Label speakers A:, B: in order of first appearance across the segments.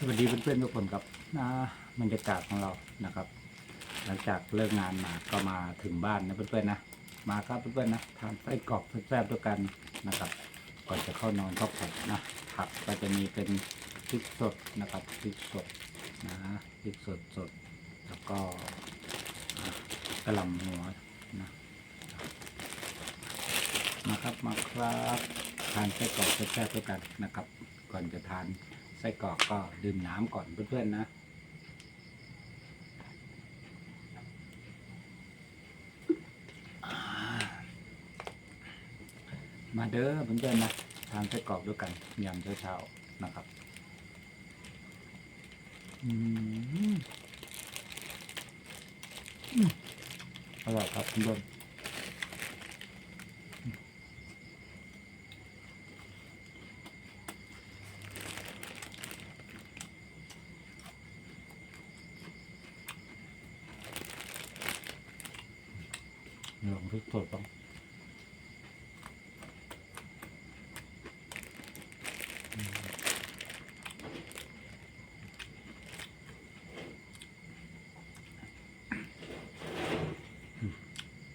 A: สวัสดีเพื่อนๆทุกคนครับนะบรรยากาศของเรานะครับ หลังจากเลิกงานมาก็มาถึงบ้านนะเพื่อนๆนะมาครับเพื่อนๆนะทานไส้กรอกแซ่บๆด้วยกันนะครับก่อนจะเข้านอนพักผ่อนนะผักก็จะมีเป็นพริกสดนะครับพริกสดนะพริกสดสดแล้วก็กระหล่ำหัวนะมาครับมาครับทานไส้กรอกแซ่บๆด้วยกันนะครับ ก่อนจะทาน ไส้กรอกก็ดื่มน้ำก่อนเพื่อนๆนะ มาเด้อเพื่อนๆนะทานไส้กรอกด้วยกันยามเช้าๆนะครับอืมอืมอร่อยครับเพื่อนๆ ลองทุกสดบ้าง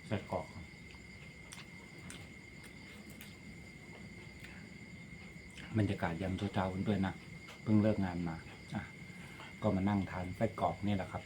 A: ใส่กรอกบบรรยากาศยามเช้าๆด้วยนะ เพิ่งเลิกงานมา อะ ก็มานั่งทานไส้กรอกนี่แหละครับ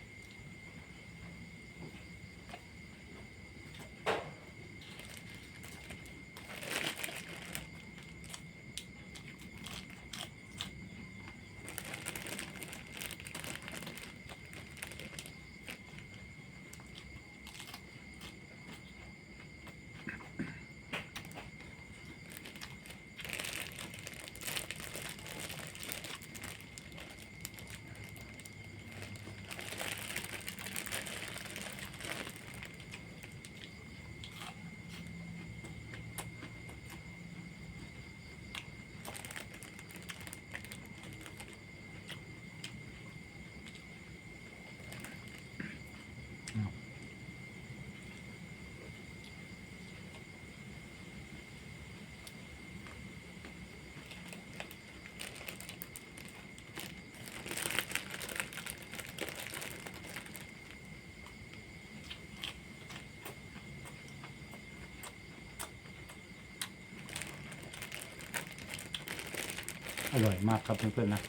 A: ร่อยมากครับเพื่อนๆนะ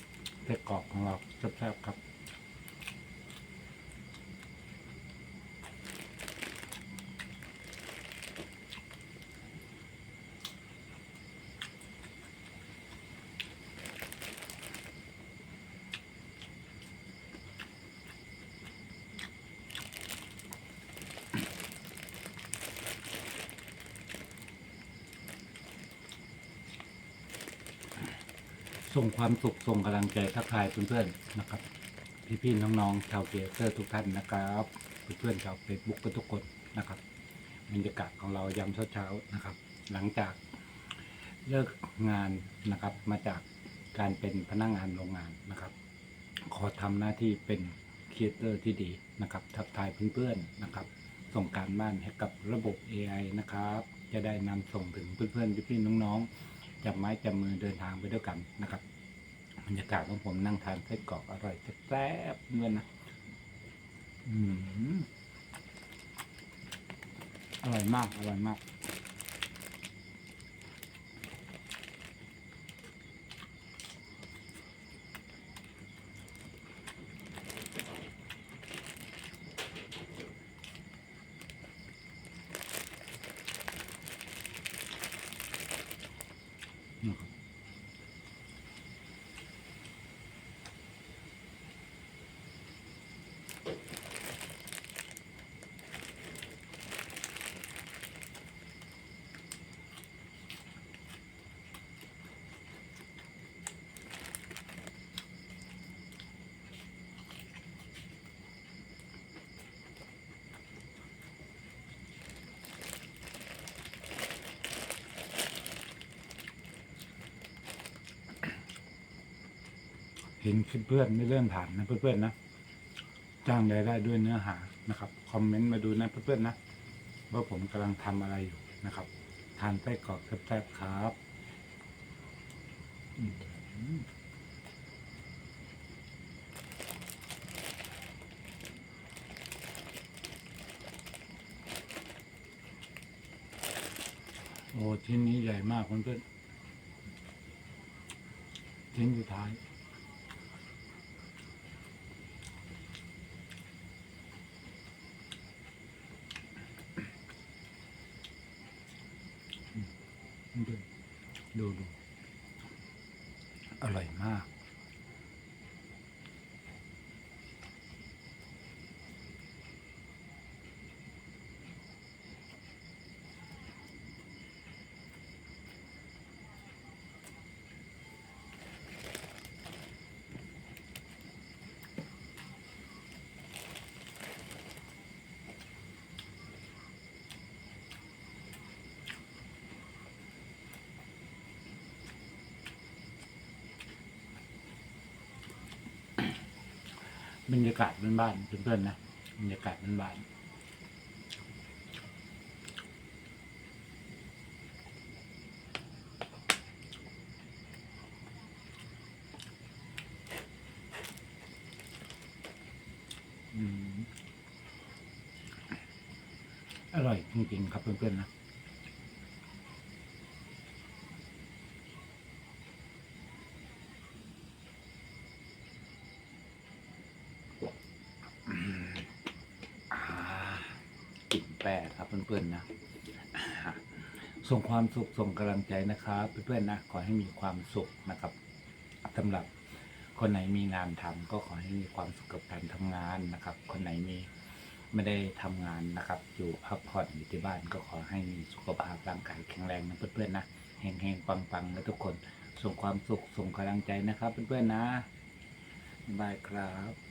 A: เล็กรอบของเราแซ่บๆครับ ส่งความสุขส่งกำลังใจทักทายเพื่อนๆนะครับ พี่ๆน้องๆชาวเกเตอร์ทุกท่านนะครับเพื่อนๆชาวเฟซบุ๊กทุกคนนะครับบรรยากาศของเรายามเช้าๆนะครับ หลังจากเลิกงานนะครับ มาจากการเป็นพนักงานโรงงานนะครับ ขอทำหน้าที่เป็นครีเอเตอร์ที่ดีนะครับ ทักทายเพื่อนๆนะครับ ส่งการบ้านให้กับระบบ AI นะครับ จะได้นำส่งถึงเพื่อนๆพี่ๆน้องๆ จับไม้จับมือเดินทางไปด้วยกันนะครับบรรยากาศของผมนั่งทานไส้กรอกอร่อยแซ่บเมื่อนนะอืมอร่อยมาก อร่อยมาก Mm-hmm. ห็นเพื่อนไม่เลื่อนผ่านนะเพื่อนๆนะจ้างรายได้ด้วยเนื้อหานะครับคอมเมนต์มาดูนะเพื่อนๆนะว่าผมกำลังทำอะไรอยู่นะครับ ทานไส้กรอกแซ่บๆครับโอ้ชิ้นนี้ใหญ่มากเพื่อนๆชิ้นสุดท้าย ดูดูอร่อยมาก บรรยากาศบ้านๆเพื่อนๆนะบรรยากาศบ้านๆอืมอร่อยจริงๆครับเพื่อนๆนะ แป8ครับเพื่อนๆนะส่งความสุขส่งกำลังใจนะครับเพื่อนๆนะขอให้มีความสุขนะครับสำหรับคนไหนมีงานทำ ก็ขอให้มีความสุขกับการทำงานนะครับ คนไหนมีไม่ได้ทำงานนะครับ อยู่พักผ่อนอยู่ที่บ้านก็ขอให้มีสุขภาพร่างกายแข็งแรงนะเพื่อนๆนะแห่งๆปังๆนะทุกคนส่งความสุขส่งกำลังใจนะครับ เพื่อนๆนะบายครับ